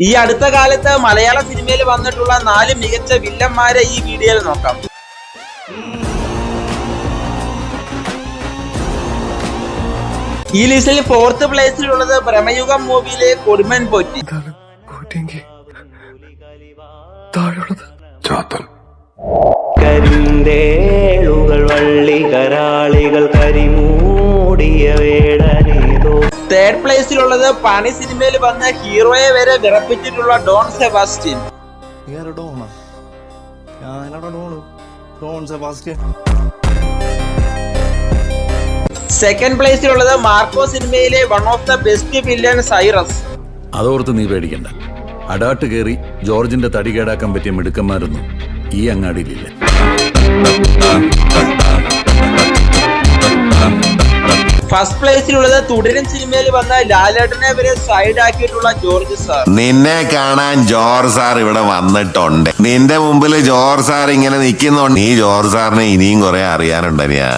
ഈ അടുത്ത കാലത്ത് മലയാള സിനിമയിൽ വന്നിട്ടുള്ള നാല് മികച്ച വില്ലന്മാരെ ഈ വീഡിയോയിൽ നോക്കാം. ഈ ലിസ്റ്റിൽ ഫോർത്ത് പ്ലേസിലുള്ളത് ഭ്രമയുഗം മൂവിയിലെ കൊടുമൻ പോറ്റി. കരിന്തേളുകൾ വള്ളി കരാളികൾ വേടനേതോ തേർഡ് പ്ലേസിലുള്ളത് പണി സിനിമയിൽ വന്ന ഹീറോയെ വരെ വിറപ്പിച്ചിട്ടുള്ള Don Sebastian. Don? Sebastian. Second പ്ലേസിലുള്ളത് Marco സിനിമയിലെ one of the best villain Cyrus അതോർത്ത് നീ പേടിക്കണ്ട. അടാട്ട് കയറി ജോർജിന്റെ തടി കേടാക്കാൻ പറ്റിയ മിടുക്കന്മാരൊന്നും ഈ അങ്ങാടിയിലില്ല. ഫസ്റ്റ് പ്ലേസിലുള്ളത് തുടരും സിനിമയിൽ വന്ന ലാലേട്ടനെ വരെ സൈഡ് ആക്കിയിട്ടുള്ള ജോർജ് സാർ. നിന്നെ കാണാൻ ജോർജ് സാർ ഇവിടെ വന്നിട്ടുണ്ട്. നിന്റെ മുമ്പിൽ ജോർജ് സാർ ഇങ്ങനെ നിൽക്കുന്നുണ്ട്. നീ ജോർജ് സാറിനെ ഇനിയും കുറെ അറിയാനുണ്ടനിയാ